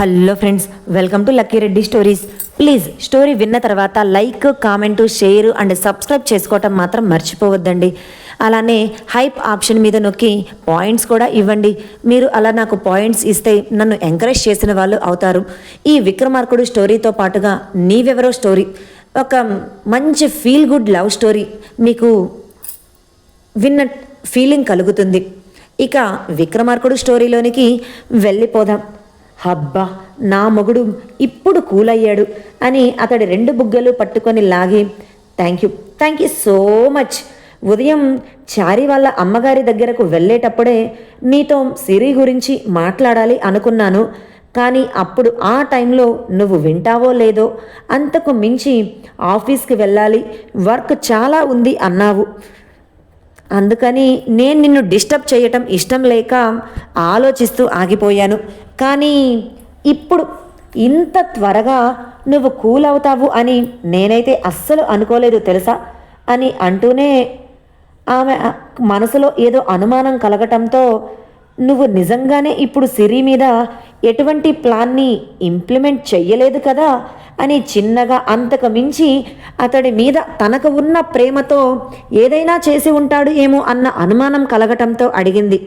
Hello friends welcome to Lucky Reddy stories. Please story విన్న తర్వాత like comment share and subscribe చేసుకోవటం మాత్రం మర్చిపోవద్దండి. అలానే హైప్ ఆప్షన్ మీద నొక్కి పాయింట్స్ కూడా ఇవ్వండి. మీరు అలా నాకు పాయింట్స్ ఇస్తే నన్ను ఎంకరేజ్ చేసిన వాళ్ళు అవుతారు. ఈ విక్రమార్కుడు స్టోరీతో పాటుగా నీవెవరో స్టోరీ. ఒక మంచి ఫీల్ గుడ్ లవ్ స్టోరీ మీకు విన్న ఫీలింగ్ కలుగుతుంది. ఇక విక్రమార్కుడు స్టోరీలోనికి వెళ్ళిపోదాం. హబ్బా నా మొగుడు ఇప్పుడు కూలయ్యాడు అని అతడి రెండు బుగ్గలు పట్టుకొని లాగి thank you thank you so much. ఉదయం చారి వాళ్ళ అమ్మగారి దగ్గరకు వెళ్ళేటప్పుడే నీతో సిరి గురించి మాట్లాడాలి అనుకున్నాను. కానీ అప్పుడు ఆ టైంలో నువ్వు వింటావో లేదో అంతకు మించి ఆఫీస్కి వెళ్ళాలి వర్క్ చాలా ఉంది అన్నావు. అందుకని నేను నిన్ను డిస్టర్బ్ చేయటం ఇష్టం లేక ఆలోచిస్తూ ఆగిపోయాను. కానీ ఇప్పుడు ఇంత త్వరగా నువ్వు కూల్ అవుతావు అని నేనైతే అస్సలు అనుకోలేదు తెలుసా? అని అంటూనే ఆమె మనసులో ఏదో అనుమానం కలగటంతో నువ్వు నిజంగానే ఇప్పుడు సిరి మీద ఎటువంటి ప్లాన్ని ఇంప్లిమెంట్ చెయ్యలేదు కదా? అని చిన్నగా అంతకు మించి అతడి మీద తనకు ఉన్న ప్రేమతో ఏదైనా చేసి ఉంటాడు ఏమో అన్న అనుమానం కలగటంతో అడిగింది.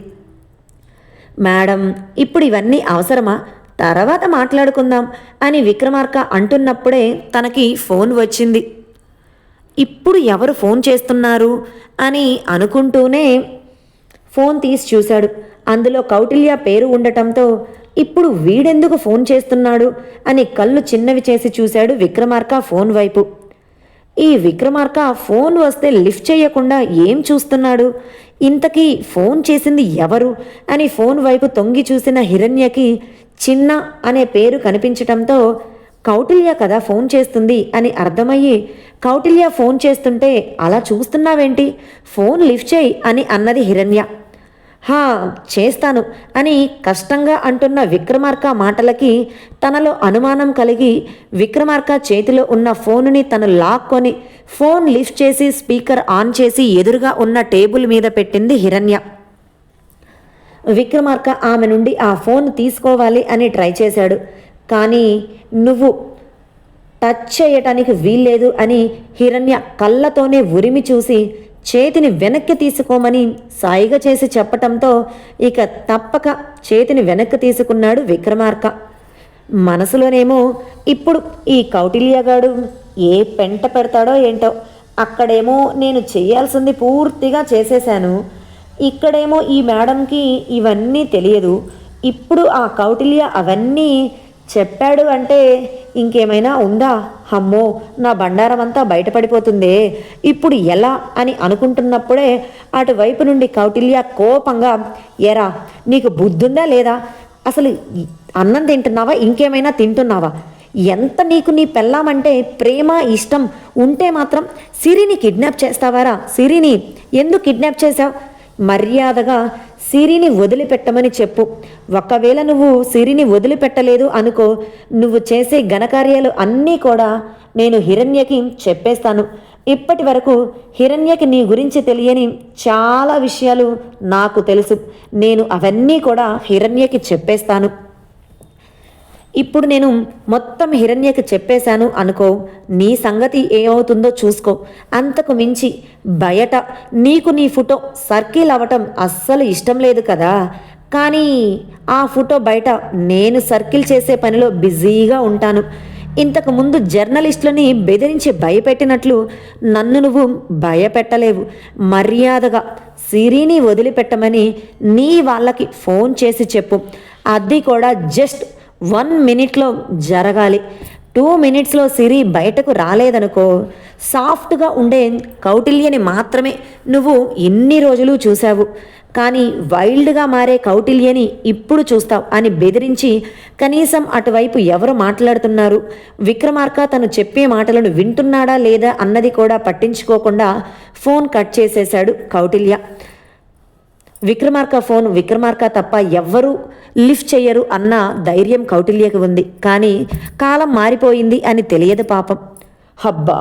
మేడం ఇప్పుడు ఇవన్నీ అవసరమా? తర్వాత మాట్లాడుకుందాం అని విక్రమార్క అంటున్నప్పుడే తనకి ఫోన్ వచ్చింది. ఇప్పుడు ఎవరు ఫోన్ చేస్తున్నారు? అని అనుకుంటూనే ఫోన్ తీసి చూశాడు. అందులో కౌటిల్య పేరు ఉండటంతో ఇప్పుడు వీడెందుకు ఫోన్ చేస్తున్నాడు అని కళ్ళు చిన్నవి చేసి చూశాడు విక్రమార్క ఫోన్ వైపు. ఈ విక్రమార్క ఫోన్ వస్తే లిఫ్ట్ చేయకుండా ఏం చూస్తున్నాడు? ఇంతకీ ఫోన్ చేసింది ఎవరు? అని ఫోన్ వైపు తొంగి చూసిన హిరణ్యకి చిన్న అనే పేరు కనిపించటంతో కౌటిల్య కదా ఫోన్ చేస్తుంది అని అర్థమయ్యి కౌటిల్య ఫోన్ చేస్తుంటే అలా చూస్తున్నావేంటి? ఫోన్ లిఫ్ట్ చేయి అని అన్నది హిరణ్య. హా చేస్తాను అని కష్టంగా అంటున్న విక్రమార్క మాటలకి తనలో అనుమానం కలిగి విక్రమార్క చేతిలో ఉన్న ఫోనుని తను లాక్కొని ఫోన్ లిఫ్ట్ చేసి స్పీకర్ ఆన్ చేసి ఎదురుగా ఉన్న టేబుల్ మీద పెట్టింది హిరణ్య. విక్రమార్క ఆమె నుండి ఆ ఫోన్ తీసుకోవాలి అని ట్రై చేశాడు. కానీ నువ్వు టచ్ చేయటానికి వీల్లేదు అని హిరణ్య కళ్ళతోనే ఉరిమి చూసి చేతిని వెనక్కి తీసుకోమని సాయిగా చేసి చెప్పటంతో ఇక తప్పక చేతిని వెనక్కి తీసుకున్నాడు విక్రమార్క. మనసులోనేమో ఇప్పుడు ఈ కౌటిల్యగాడు ఏ పెంట పెడతాడో ఏంటో. అక్కడేమో నేను చేయాల్సింది పూర్తిగా చేసేశాను. ఇక్కడేమో ఈ మేడంకి ఇవన్నీ తెలియదు. ఇప్పుడు ఆ కౌటిల్య అవన్నీ చెప్పాడు అంటే ఇంకేమైనా ఉందా? అమ్మో నా బండారం అంతా బయటపడిపోతుందే. ఇప్పుడు ఎలా అని అనుకుంటున్నప్పుడే అటువైపు నుండి కౌటిల్య కోపంగా ఎరా నీకు బుద్ధుందా లేదా? అసలు అన్నం తింటున్నావా? ఇంకేమైనా తింటున్నావా? ఎంత నీకు నీ పెళ్ళామంటే ప్రేమ ఇష్టం ఉంటే మాత్రం సిరిని కిడ్నాప్ చేస్తావారా? సిరిని ఎందుకు కిడ్నాప్ చేశావు? మర్యాదగా సిరిని వదిలిపెట్టమని చెప్పు. ఒకవేళ నువ్వు సిరిని వదిలిపెట్టలేదు అనుకో నువ్వు చేసే ఘనకార్యాలు అన్నీ కూడా నేను హిరణ్యకి చెప్పేస్తాను. ఇప్పటి వరకు హిరణ్యకి నీ గురించి తెలియని చాలా విషయాలు నాకు తెలుసు. నేను అవన్నీ కూడా హిరణ్యకి చెప్పేస్తాను. ఇప్పుడు నేను మొత్తం హిరణ్యకి చెప్పేశాను అనుకో నీ సంగతి ఏమవుతుందో చూసుకో. అంతకు మించి బయట నీకు నీ ఫోటో సర్కిల్ అవ్వటం అస్సలు ఇష్టం లేదు కదా. కానీ ఆ ఫోటో బయట నేను సర్కిల్ చేసే పనిలో బిజీగా ఉంటాను. ఇంతకుముందు జర్నలిస్టులని బెదిరించి భయపెట్టినట్లు నన్ను నువ్వు భయపెట్టలేవు. మర్యాదగా సిరిని వదిలిపెట్టమని నీ వాళ్ళకి ఫోన్ చేసి చెప్పు. అది కూడా జస్ట్ వన్ మినిట్లో జరగాలి. టూ మినిట్స్లో సిరి బయటకు రాలేదనుకో సాఫ్ట్గా ఉండే కౌటిల్యని మాత్రమే నువ్వు ఎన్ని రోజులు చూశావు. కానీ వైల్డ్గా మారే కౌటిల్యని ఇప్పుడు చూస్తావు అని బెదిరించి కనీసం అటువైపు ఎవరు మాట్లాడుతున్నారు? విక్రమార్క తను చెప్పే మాటలను వింటున్నాడా లేదా అన్నది కూడా పట్టించుకోకుండా ఫోన్ కట్ చేసేశాడు కౌటిల్య. విక్రమార్క ఫోన్ విక్రమార్క తప్ప ఎవ్వరూ లిఫ్ట్ చెయ్యరు అన్న ధైర్యం కౌటిల్యకి ఉంది. కానీ కాలం మారిపోయింది అని తెలియదు పాపం. హబ్బా!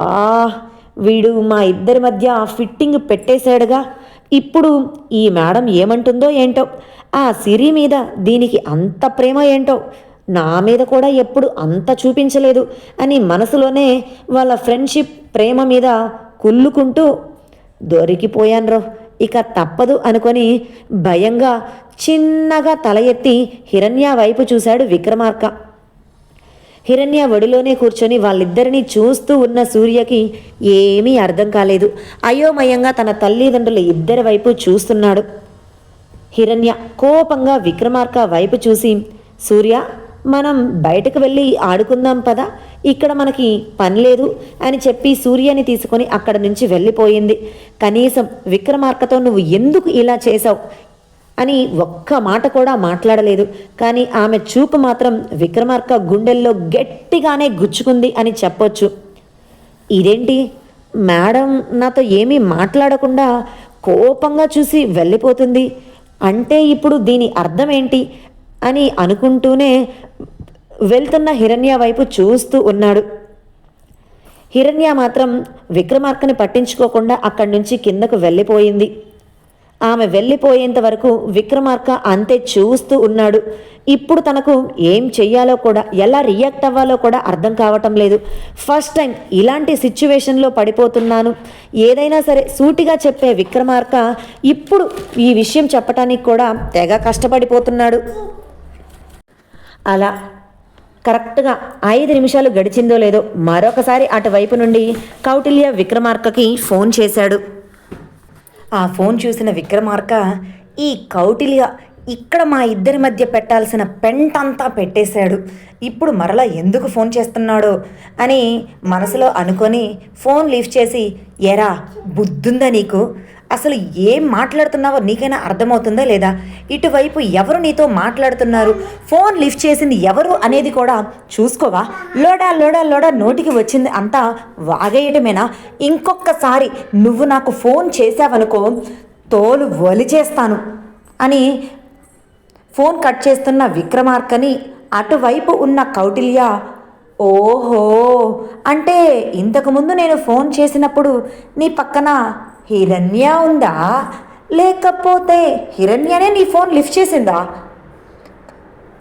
వీడు మా ఇద్దరి మధ్య ఫిట్టింగ్ పెట్టేశాడుగా. ఇప్పుడు ఈ మేడం ఏమంటుందో ఏంటో ఆ సిరి మీద దీనికి అంత ప్రేమ ఏంటో నా మీద కూడా ఎప్పుడు అంత చూపించలేదు అని మనసులోనే వాళ్ళ ఫ్రెండ్షిప్ ప్రేమ మీద కుల్లుకుంటూ దొరికిపోయాను రో ఇక తప్పదు అనుకొని భయంగా చిన్నగా తల ఎత్తి హిరణ్య వైపు చూశాడు విక్రమార్క. హిరణ్య ఒడిలోనే కూర్చొని వాళ్ళిద్దరినీ చూస్తూ ఉన్న సూర్యకి ఏమీ అర్థం కాలేదు. అయోమయంగా తన తల్లిదండ్రుల ఇద్దరి వైపు చూస్తున్నాడు. హిరణ్య కోపంగా విక్రమార్క వైపు చూసి సూర్య మనం బయటకు వెళ్ళి ఆడుకుందాం పదా? ఇక్కడ మనకి పని లేదు అని చెప్పి సూర్యని తీసుకొని అక్కడ నుంచి వెళ్ళిపోయింది. కనీసం విక్రమార్కతో నువ్వు ఎందుకు ఇలా చేశావు? అని ఒక్క మాట కూడా మాట్లాడలేదు. కానీ ఆమె చూపు మాత్రం విక్రమార్క గుండెల్లో గట్టిగానే గుచ్చుకుంది అని చెప్పొచ్చు. ఇదేంటి? మేడం నాతో ఏమీ మాట్లాడకుండా కోపంగా చూసి వెళ్ళిపోతుంది. అంటే ఇప్పుడు దీని అర్థం ఏంటి? అని అనుకుంటూనే వెళ్తున్న హిరణ్య వైపు చూస్తూ ఉన్నాడు. హిరణ్య మాత్రం విక్రమార్కని పట్టించుకోకుండా అక్కడి నుంచి కిందకు వెళ్ళిపోయింది. ఆమె వెళ్ళిపోయేంత వరకు విక్రమార్క అంతే చూస్తూ ఉన్నాడు. ఇప్పుడు తనకు ఏం చెయ్యాలో కూడా ఎలా రియాక్ట్ అవ్వాలో కూడా అర్థం కావటం లేదు. ఫస్ట్ టైం ఇలాంటి సిచ్యువేషన్లో పడిపోతున్నాను. ఏదైనా సరే సూటిగా చెప్పే విక్రమార్క ఇప్పుడు ఈ విషయం చెప్పటానికి కూడా తెగ కష్టపడిపోతున్నాడు. అలా కరెక్ట్గా ఐదు నిమిషాలు గడిచిందో లేదో మరొకసారి అటువైపు నుండి కౌటిల్య విక్రమార్కకి ఫోన్ చేశాడు. ఆ ఫోన్ చూసిన విక్రమార్క ఈ కౌటిల్య ఇక్కడ మా ఇద్దరి మధ్య పెట్టాల్సిన పెంటంతా పెట్టేశాడు. ఇప్పుడు మరలా ఎందుకు ఫోన్ చేస్తున్నాడో అని మనసులో అనుకొని ఫోన్ లిఫ్ట్ చేసి ఎరా బుద్ధుందా నీకు? అసలు ఏం మాట్లాడుతున్నావో నీకైనా అర్థమవుతుందా లేదా? ఇటువైపు ఎవరు నీతో మాట్లాడుతున్నారు? ఫోన్ లిఫ్ట్ చేసింది ఎవరు అనేది కూడా చూసుకోవా? లోడా లోడా లోడా నోటికి వచ్చింది అంతా వాగేయటమేనా? ఇంకొకసారి నువ్వు నాకు ఫోన్ చేసావనుకో తోలు వలిచేస్తాను అని ఫోన్ కట్ చేస్తున్న విక్రమార్కని అటువైపు ఉన్న కౌటిల్య ఓహో అంటే ఇంతకుముందు నేను ఫోన్ చేసినప్పుడు నీ పక్కన హిరణ్య ఉందా? లేకపోతే హిరణ్యనే నీ ఫోన్ లిఫ్ట్ చేసిందా?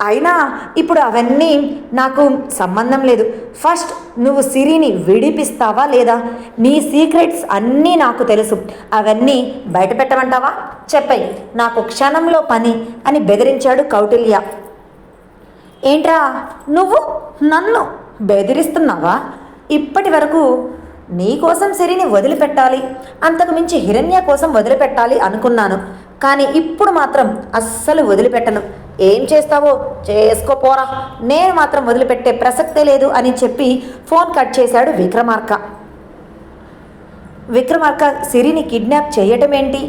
అయినా ఇప్పుడు అవన్నీ నాకు సంబంధం లేదు. ఫస్ట్ నువ్వు సిరిని విడిపిస్తావా లేదా? నీ సీక్రెట్స్ అన్నీ నాకు తెలుసు. అవన్నీ బయట పెట్టమంటావా? చెప్పాయి. నాకు క్షణంలో పని అని బెదిరించాడు కౌటిల్య. ఏంట్రా నువ్వు? నన్ను బెదిరిస్తున్నావా? ఇప్పటి వరకు నీకోసం సిరిని వదిలిపెట్టాలి. అంతకుమించి హిరణ్య కోసం వదిలిపెట్టాలి అనుకున్నాను. కానీ ఇప్పుడు మాత్రం అస్సలు వదిలిపెట్టను. ఏం చేస్తావో? చేసుకోపోరా నేను మాత్రం వదిలిపెట్టే ప్రసక్తే లేదు అని చెప్పి ఫోన్ కట్ చేశాడు విక్రమార్క. విక్రమార్క సిరిని కిడ్నాప్ చేయటం ఏంటి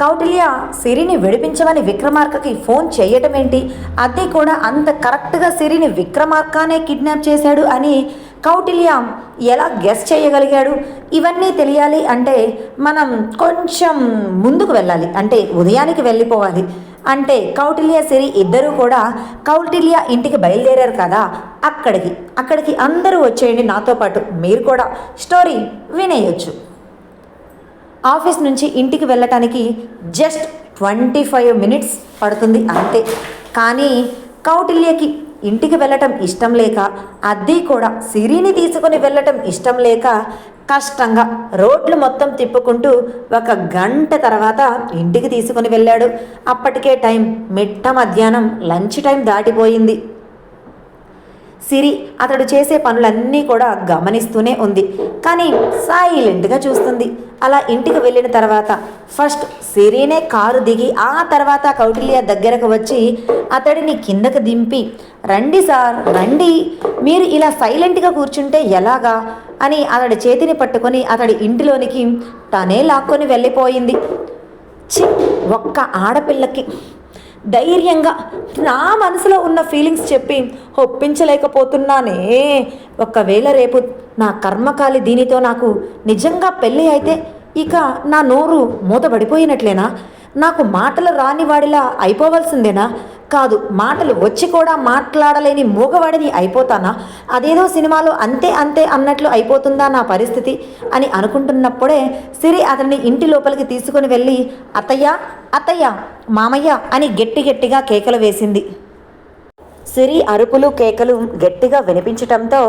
కౌటిల్య సిరిని విడిపించమని విక్రమార్కకి ఫోన్ చేయటం ఏంటి అది కూడా అంత కరెక్ట్గా సిరిని విక్రమార్కనే కిడ్నాప్ చేశాడు అని కౌటిల్య ఎలా గెస్ చేయగలిగాడు? ఇవన్నీ తెలియాలి అంటే మనం కొంచెం ముందుకు వెళ్ళాలి. అంటే ఉదయానికి వెళ్ళిపోవాలి. అంటే కౌటిల్య సిరి ఇద్దరూ కూడా కౌటిల్య ఇంటికి బయలుదేరారు కదా అక్కడికి. అక్కడికి అందరూ వచ్చేయండి నాతో పాటు. మీరు కూడా. స్టోరీ వినేయొచ్చు. ఆఫీస్ నుంచి ఇంటికి వెళ్ళటానికి జస్ట్ ట్వంటీ ఫైవ్ మినిట్స్ పడుతుంది అంతే. కానీ కౌటిల్యకి ఇంటికి వెళ్ళటం ఇష్టం లేక అద్దీ కూడా సిరిని తీసుకుని వెళ్ళటం ఇష్టం లేక కష్టంగా రోడ్లు మొత్తం తిప్పుకుంటూ ఒక గంట తర్వాత ఇంటికి తీసుకుని వెళ్ళాడు. అప్పటికే టైం మిట్ట మధ్యాహ్నం లంచ్ టైం దాటిపోయింది. సిరి అతడు చేసే పనులన్నీ కూడా గమనిస్తూనే ఉంది. కానీ సైలెంట్గా చూస్తుంది. అలా ఇంటికి వెళ్ళిన తర్వాత ఫస్ట్ సిరినే కారు దిగి ఆ తర్వాత కౌటిల్య దగ్గరకు వచ్చి అతడిని కిందకు దింపి రండి సార్ రండి. మీరు ఇలా సైలెంట్గా కూర్చుంటే ఎలాగా? అని అతడి చేతిని పట్టుకొని అతడి ఇంటిలోనికి తనే లాక్కొని వెళ్ళిపోయింది. చి ఒక్క ఆడపిల్లకి ధైర్యంగా నా మనసులో ఉన్న ఫీలింగ్స్ చెప్పి ఒప్పించలేకపోతున్నానే. ఒకవేళ రేపు నా కర్మకాలి దీనితో నాకు నిజంగా పెళ్ళి అయితే ఇక నా నోరు మూతబడిపోయినట్లేనా నాకు మాటలు రాని వాడిలా అయిపోవలసిందేనా? కాదు మాటలు వచ్చి కూడా మాట్లాడలేని మూగవాడిని అయిపోతానా? అదేదో సినిమాలో అంతే అంతే అన్నట్లు అయిపోతుందా నా పరిస్థితి? అని అనుకుంటున్నప్పుడే సిరి అతన్ని ఇంటి లోపలికి తీసుకుని వెళ్ళి అత్తయ్య అత్తయ్య మామయ్య అని గట్టి గట్టిగా కేకలు వేసింది. సిరి అరుపులు కేకలు గట్టిగా వినిపించటంతో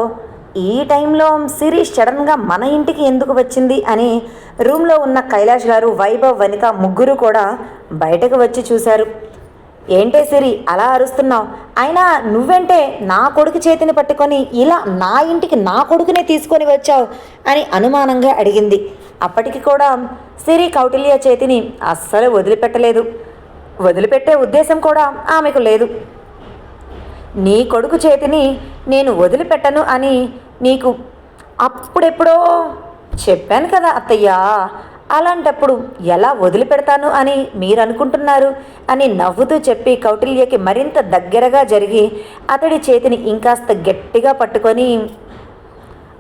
ఈ టైంలో సిరి సడన్గా మన ఇంటికి ఎందుకు వచ్చింది? అని రూమ్లో ఉన్న కైలాష్ గారు వైభవ్ వనిత ముగ్గురు కూడా బయటకు వచ్చి చూశారు. ఏంటే సిరి అలా అరుస్తున్నావు? అయినా నువ్వెంటే నా కొడుకు చేతిని పట్టుకొని ఇలా నా ఇంటికి నా కొడుకునే తీసుకొని వచ్చావు? అని అనుమానంగా అడిగింది. అప్పటికి కూడా సిరి కౌటిల్య చేతిని అస్సలు వదిలిపెట్టలేదు. వదిలిపెట్టే ఉద్దేశం కూడా ఆమెకు లేదు. నీ కొడుకు చేతిని నేను వదిలిపెట్టను అని నీకు అప్పుడెప్పుడో చెప్పాను కదా అత్తయ్య. అలాంటప్పుడు ఎలా వదిలిపెడతాను అని మీరు అనుకుంటున్నారు అని నవ్వుతూ చెప్పి కౌటిల్యకి మరింత దగ్గరగా జరిగి అతడి చేతిని ఇంకాస్త గట్టిగా పట్టుకొని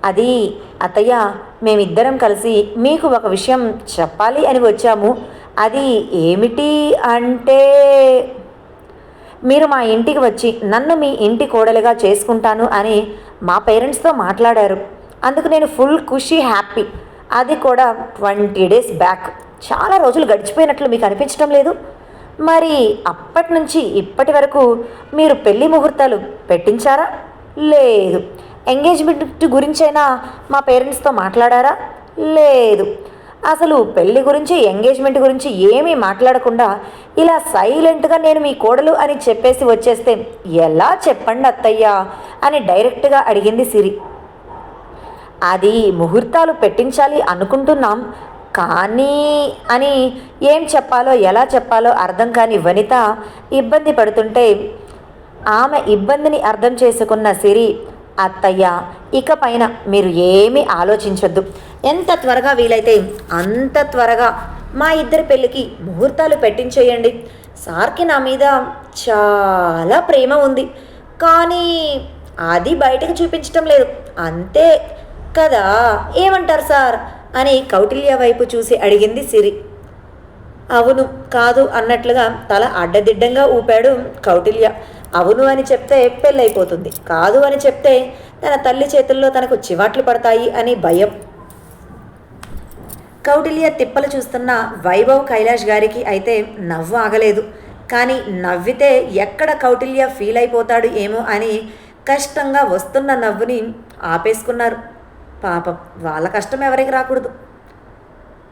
అది అత్తయ్య మేమిద్దరం కలిసి మీకు ఒక విషయం చెప్పాలి అని వచ్చాము. అది ఏమిటి అంటే మీరు మా ఇంటికి వచ్చి నన్ను మీ ఇంటి కోడలుగా చేసుకుంటాను అని మా పేరెంట్స్తో మాట్లాడారు. అందుకు నేను ఫుల్ ఖుషి హ్యాపీ అది కూడా ట్వంటీ డేస్ బ్యాక్. చాలా రోజులు గడిచిపోయినట్లు మీకు అనిపించడం లేదు? మరి అప్పటి నుంచి ఇప్పటి వరకు మీరు పెళ్ళి ముహూర్తాలు పెట్టించారా? లేదు. ఎంగేజ్మెంట్ గురించైనా మా పేరెంట్స్తో మాట్లాడారా? లేదు. అసలు పెళ్ళి గురించి ఎంగేజ్మెంట్ గురించి ఏమీ మాట్లాడకుండా ఇలా సైలెంట్గా నేను మీ కోడలు అని చెప్పేసి వచ్చేస్తే ఎలా చెప్పండి అత్తయ్య అని డైరెక్ట్గా అడిగింది సిరి. అది ముహూర్తాలు పెట్టించాలి అనుకుంటున్నాం. కానీ అని ఏం చెప్పాలో ఎలా చెప్పాలో అర్థం కాని వనిత ఇబ్బంది పడుతుంటే ఆమె ఇబ్బందిని అర్థం చేసుకున్న సిరి అత్తయ్య ఇక పైన మీరు ఏమీ ఆలోచించొద్దు. ఎంత త్వరగా వీలైతే అంత త్వరగా మా ఇద్దరి పెళ్ళికి ముహూర్తాలు పెట్టించేయండి. సార్కి నా మీద చాలా ప్రేమ ఉంది. కానీ అది బయటకు చూపించటం లేదు. అంతే కదా? ఏమంటారు సార్? అని కౌటిల్య వైపు చూసి అడిగింది సిరి. అవును కాదు అన్నట్లుగా తల అడ్డదిడ్డంగా ఊపాడు కౌటిల్య. అవును అని చెప్తే పెళ్ళైపోతుంది. కాదు అని చెప్తే తన తల్లి చేతుల్లో తనకు చివాట్లు పడతాయి అని భయం. కౌటిల్య తిప్పలు చూస్తున్న వైభవ్ కైలాష్ గారికి అయితే నవ్వు ఆగలేదు. కానీ నవ్వితే ఎక్కడ కౌటిల్య ఫీల్ అయిపోతాడు ఏమో అని కష్టంగా వస్తున్న నవ్వుని ఆపేసుకున్నారు. పాపం వాళ్ళ కష్టం ఎవరికి రాకూడదు.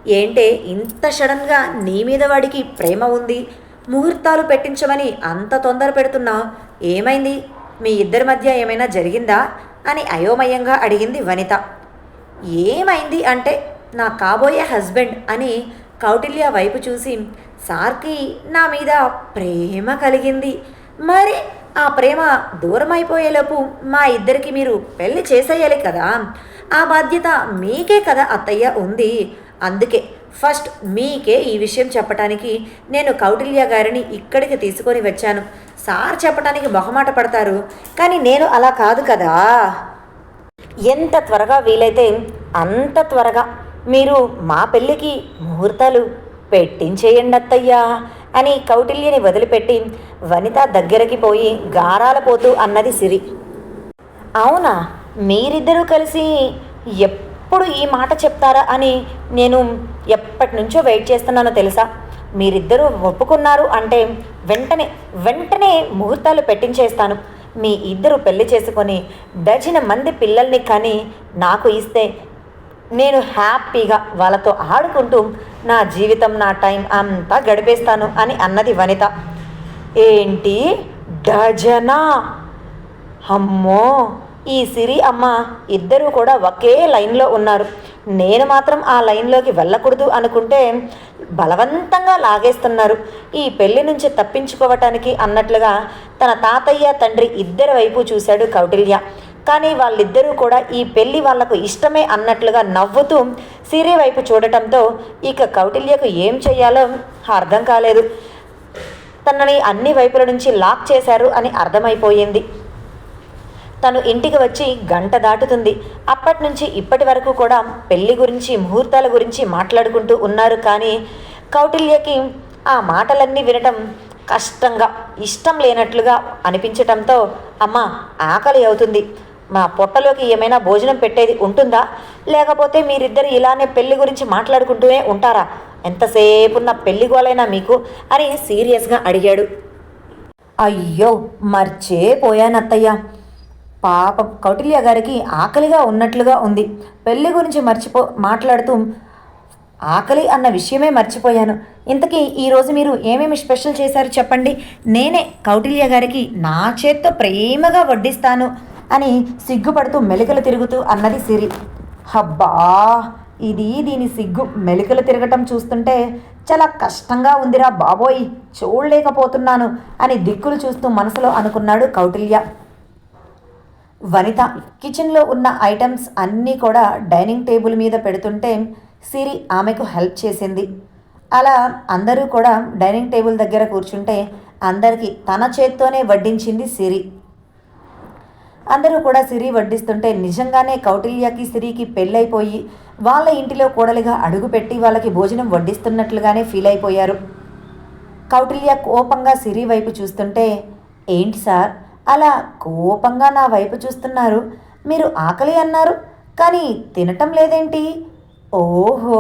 ఏంటే ఇంత సడన్గా నీ మీద వాడికి ప్రేమ ఉంది ముహూర్తాలు పెట్టించమని అంత తొందర పెడుతున్నావు ఏమైంది? మీ ఇద్దరి మధ్య ఏమైనా జరిగిందా? అని అయోమయంగా అడిగింది వనిత. ఏమైంది అంటే నా కాబోయే హస్బెండ్ అని కౌటిల్య వైపు చూసి సార్కి నా మీద ప్రేమ కలిగింది. మరి ఆ ప్రేమ దూరమైపోయేలోపు మా ఇద్దరికి మీరు పెళ్ళి చేసేయాలి కదా? ఆ బాధ్యత మీకే కదా అత్తయ్య ఉంది. అందుకే ఫస్ట్ మీకే ఈ విషయం చెప్పటానికి నేను కౌటిల్య గారిని ఇక్కడికి తీసుకొని వచ్చాను. సార్ చెప్పటానికి మొహమాట పడతారు. కానీ నేను అలా కాదు కదా. ఎంత త్వరగా వీలైతే అంత త్వరగా మీరు మా పెళ్ళికి ముహూర్తాలు పెట్టించేయండి అత్తయ్యా అని కౌటిల్యని వదిలిపెట్టి వనిత దగ్గరికి పోయి గారాల పోతూ అన్నది సిరి. అవునా? మీరిద్దరూ కలిసి ఎప్పుడు ఈ మాట చెప్తారా అని నేను ఎప్పటి నుంచో వెయిట్ చేస్తున్నానో తెలుసా? మీరిద్దరూ ఒప్పుకున్నారు అంటే వెంటనే వెంటనే ముహూర్తాలు పెట్టించేస్తాను. మీ ఇద్దరు పెళ్ళి చేసుకొని డజన మంది పిల్లల్ని కానీ నాకు ఇస్తే నేను హ్యాపీగా వాళ్ళతో ఆడుకుంటూ నా జీవితం నా టైం అంతా గడిపేస్తాను అని అన్నది వనిత. ఏంటి? డజనా? అమ్మో! ఈ సిరి అమ్మ ఇద్దరూ కూడా ఒకే లైన్లో ఉన్నారు. నేను మాత్రం ఆ లైన్లోకి వెళ్ళకూడదు అనుకుంటే బలవంతంగా లాగేస్తున్నారు. ఈ పెళ్ళి నుంచి తప్పించుకోవటానికి అన్నట్లుగా తన తాతయ్య తండ్రి ఇద్దరి వైపు చూశాడు కౌటిల్య. కానీ వాళ్ళిద్దరూ కూడా ఈ పెళ్ళి వాళ్ళకు ఇష్టమే అన్నట్లుగా నవ్వుతూ సిరి వైపు చూడటంతో ఇక కౌటిల్యకు ఏం చేయాలో అర్థం కాలేదు. తనని అన్ని వైపుల నుంచి లాక్ చేశారు అని అర్థమైపోయింది. తను ఇంటికి వచ్చి గంట దాటుతుంది. అప్పటి నుంచి ఇప్పటి వరకు కూడా పెళ్ళి గురించి ముహూర్తాల గురించి మాట్లాడుకుంటూ ఉన్నారు కానీ కౌటిల్యకి ఆ మాటలన్నీ వినటం కష్టంగా ఇష్టం లేనట్లుగా అనిపించటంతో అమ్మ ఆకలి అవుతుంది. మా పొట్టలోకి ఏమైనా భోజనం పెట్టేది ఉంటుందా? లేకపోతే మీరిద్దరు ఇలానే పెళ్ళి గురించి మాట్లాడుకుంటూనే ఉంటారా? ఎంతసేపున్న పెళ్ళి గోలైనా మీకు? అని సీరియస్గా అడిగాడు. అయ్యో మర్చేపోయానత్తయ్య. పాపం కౌటిల్య గారికి ఆకలిగా ఉన్నట్లుగా ఉంది. పెళ్ళి గురించి మర్చిపో మాట్లాడుతూ ఆకలి అన్న విషయమే మర్చిపోయాను. ఇంతకీ ఈరోజు మీరు ఏమేమి స్పెషల్ చేశారు చెప్పండి? నేనే కౌటిల్య గారికి నా చేత్తో ప్రేమగా వడ్డిస్తాను అని సిగ్గుపడుతూ మెలికలు తిరుగుతూ అన్నది సిరి. హబ్బా ఇది దీని సిగ్గు. మెలికలు తిరగటం చూస్తుంటే చాలా కష్టంగా ఉందిరా బాబోయ్. చూడలేకపోతున్నాను అని దిక్కులు చూస్తూ మనసులో అనుకున్నాడు కౌటిల్య. వనిత కిచెన్లో ఉన్న ఐటమ్స్ అన్నీ కూడా డైనింగ్ టేబుల్ మీద పెడుతుంటే సిరి ఆమెకు హెల్ప్ చేసింది. అలా అందరూ కూడా డైనింగ్ టేబుల్ దగ్గర కూర్చుంటే అందరికీ తన చేత్తోనే వడ్డించింది సిరి. అందరూ కూడా సిరి వడ్డిస్తుంటే నిజంగానే కౌటిల్యకి సిరికి పెళ్ళైపోయి వాళ్ళ ఇంటిలో కోడలిగా అడుగుపెట్టి వాళ్ళకి భోజనం వడ్డిస్తున్నట్లుగానే ఫీల్ అయిపోయారు. కౌటిల్య కోపంగా సిరి వైపు చూస్తుంటే ఏంటి సార్? అలా కోపంగా నా వైపు చూస్తున్నారు. మీరు ఆకలి అన్నారు. కానీ తినటం లేదేంటి? ఓహో!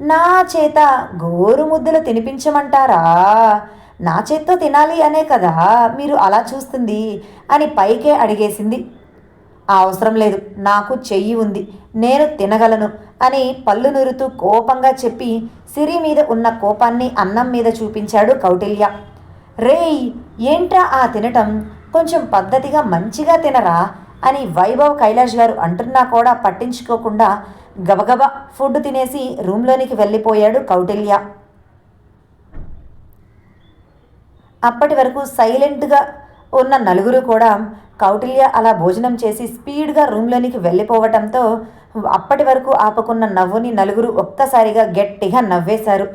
నా చేత గోరు ముద్దలు తినిపించమంటారా? నా చేత్తో తినాలి అనే కదా మీరు అలా చూస్తుంది అని పైకే అడిగేసింది. ఆ అవసరం లేదు. నాకు చెయ్యి ఉంది. నేను తినగలను అని పళ్ళు నురుతూ కోపంగా చెప్పి సిరి మీద ఉన్న కోపాన్ని అన్నం మీద చూపించాడు కౌటిల్య. రేయ్! ఏంట్రా ఆ తినటం? కొంచెం పద్ధతిగా మంచిగా తినరా అని వైభవ్ కైలాష్ గారు అంటున్నా కూడా పట్టించుకోకుండా గబగబా ఫుడ్ తినేసి రూమ్లోనికి వెళ్ళిపోయాడు కౌటిల్య. అప్పటి వరకు సైలెంట్గా ఉన్న నలుగురు కూడా కౌటిల్య అలా భోజనం చేసి స్పీడ్గా రూమ్లోనికి వెళ్ళిపోవటంతో అప్పటి వరకు ఆపుకున్న నవ్వుని నలుగురు ఒక్కసారిగా గట్టిగా నవ్వేశారు.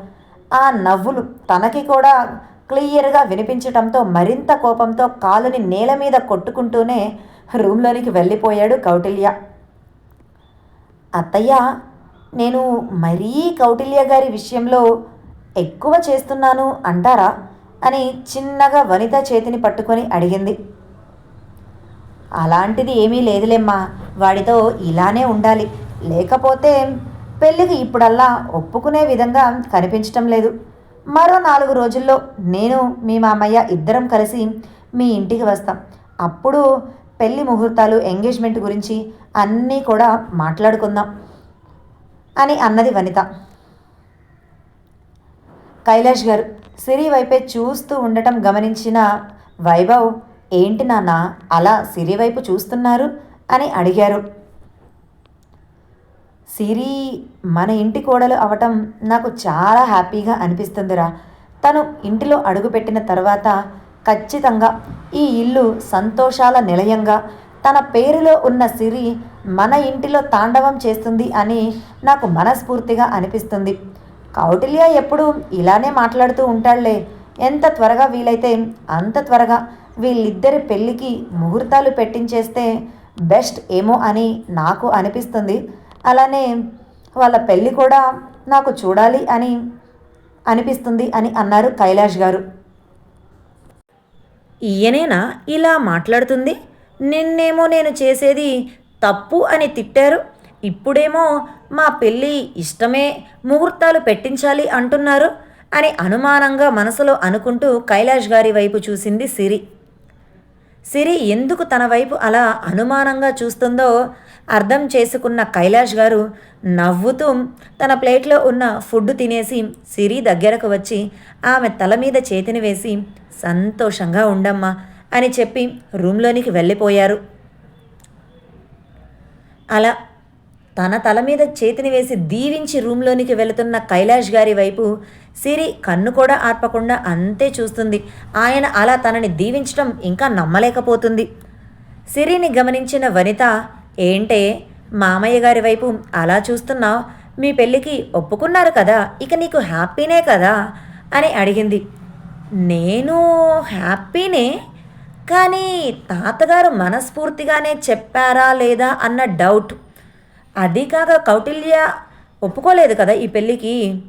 ఆ నవ్వులు తనకి కూడా క్లియర్గా వినిపించటంతో మరింత కోపంతో కాలుని నేల మీద కొట్టుకుంటూనే రూమ్లోనికి వెళ్ళిపోయాడు కౌటిల్య. అత్తయ్య నేను మరీ కౌటిల్య గారి విషయంలో ఎక్కువ చేస్తున్నాను అంటారా? అని చిన్నగా వనిత చేతిని పట్టుకొని అడిగింది. అలాంటిది ఏమీ లేదులేమ్మా వాడితో ఇలానే ఉండాలి. లేకపోతే పెళ్ళికి ఇప్పుడల్లా ఒప్పుకునే విధంగా కనిపించటం లేదు. మరో నాలుగు రోజుల్లో నేను మీ మామయ్య ఇద్దరం కలిసి మీ ఇంటికి వస్తాం. అప్పుడు పెళ్ళి ముహూర్తాలు ఎంగేజ్మెంట్ గురించి అన్నీ కూడా మాట్లాడుకుందాం అని అన్నది వనిత. కైలాష్ గారు సిరి వైపే చూస్తూ ఉండటం గమనించిన వైభవ్ ఏంటి నాన్న అలా సిరి వైపు చూస్తున్నారు? అని అడిగారు. సిరి మన ఇంటి కోడలు అవటం నాకు చాలా హ్యాపీగా అనిపిస్తుందిరా. తను ఇంటిలో అడుగుపెట్టిన తర్వాత ఖచ్చితంగా ఈ ఇల్లు సంతోషాల నిలయంగా తన పేరులో ఉన్న సిరి మన ఇంటిలో తాండవం చేస్తుంది అని నాకు మనస్ఫూర్తిగా అనిపిస్తుంది. కౌటిల్య ఎప్పుడు ఇలానే మాట్లాడుతూ ఉంటాడులే ఎంత త్వరగా వీలైతే అంత త్వరగా వీళ్ళిద్దరి పెళ్ళికి ముహూర్తాలు పెట్టించేస్తే బెస్ట్ ఏమో అని నాకు అనిపిస్తుంది. అలానే వాళ్ళ పెళ్ళి కూడా నాకు చూడాలి అని అనిపిస్తుంది అని అన్నారు కైలాష్ గారు. ఈయనేనా ఇలా మాట్లాడుతుంది? నిన్నేమో నేను చేసేది తప్పు అని తిట్టారు. ఇప్పుడేమో మా పెళ్ళి ఇష్టమే ముహూర్తాలు పెట్టించాలి అంటున్నారు అని అనుమానంగా మనసులో అనుకుంటూ కైలాష్ గారి వైపు చూసింది సిరి. సిరి ఎందుకు తన వైపు అలా అనుమానంగా చూస్తుందో అర్థం చేసుకున్న కైలాష్ గారు నవ్వుతూ తన ప్లేట్లో ఉన్న ఫుడ్ తినేసి సిరి దగ్గరకు వచ్చి ఆమె తల మీద చేతిని వేసి సంతోషంగా ఉండమ్మా అని చెప్పి రూమ్లోనికి వెళ్ళిపోయారు. అలా తన తల మీద చేతిని వేసి దీవించి రూమ్లోనికి వెళుతున్న కైలాష్ గారి వైపు సిరి కన్ను కూడా ఆర్పకుండా అంతే చూస్తుంది. ఆయన అలా తనని దీవించడం ఇంకా నమ్మలేకపోతుంది. సిరిని గమనించిన వనిత ఏంటే మామయ్య గారి వైపు అలా చూస్తున్నావు? మీ పెళ్ళికి ఒప్పుకున్నారు కదా ఇక నీకు హ్యాపీనే కదా? అని అడిగింది. నేను హ్యాపీనే? కానీ తాతగారు మనస్ఫూర్తిగానే చెప్పారా లేదా అన్న డౌట్. అది కాక కౌటిల్య ఒప్పుకోలేదు కదా ఈ పెళ్ళికి.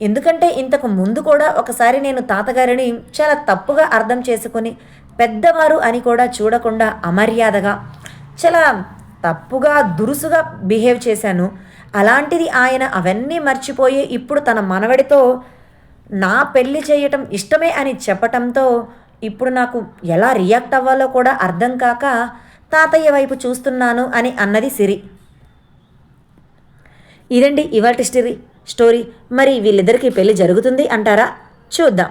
ఎందుకంటే ఇంతకు ముందు కూడా ఒకసారి నేను తాతగారిని చాలా తప్పుగా అర్థం చేసుకొని పెద్దవారు అని కూడా చూడకుండా అమర్యాదగా చాలా తప్పుగా దురుసుగా బిహేవ్ చేశాను. అలాంటిది ఆయన అవన్నీ మర్చిపోయి ఇప్పుడు తన మనవడితో నా పెళ్ళి చేయటం ఇష్టమే అని చెప్పటంతో ఇప్పుడు నాకు ఎలా రియాక్ట్ అవ్వాలో కూడా అర్థం కాక తాతయ్య వైపు చూస్తున్నాను అని అన్నది సిరి. ఇదండి ఇవాటి స్టోరీ. స్టోరీ. మరి వీళ్ళిద్దరికీ పెళ్ళి జరుగుతుంది అంటారా? చూద్దాం.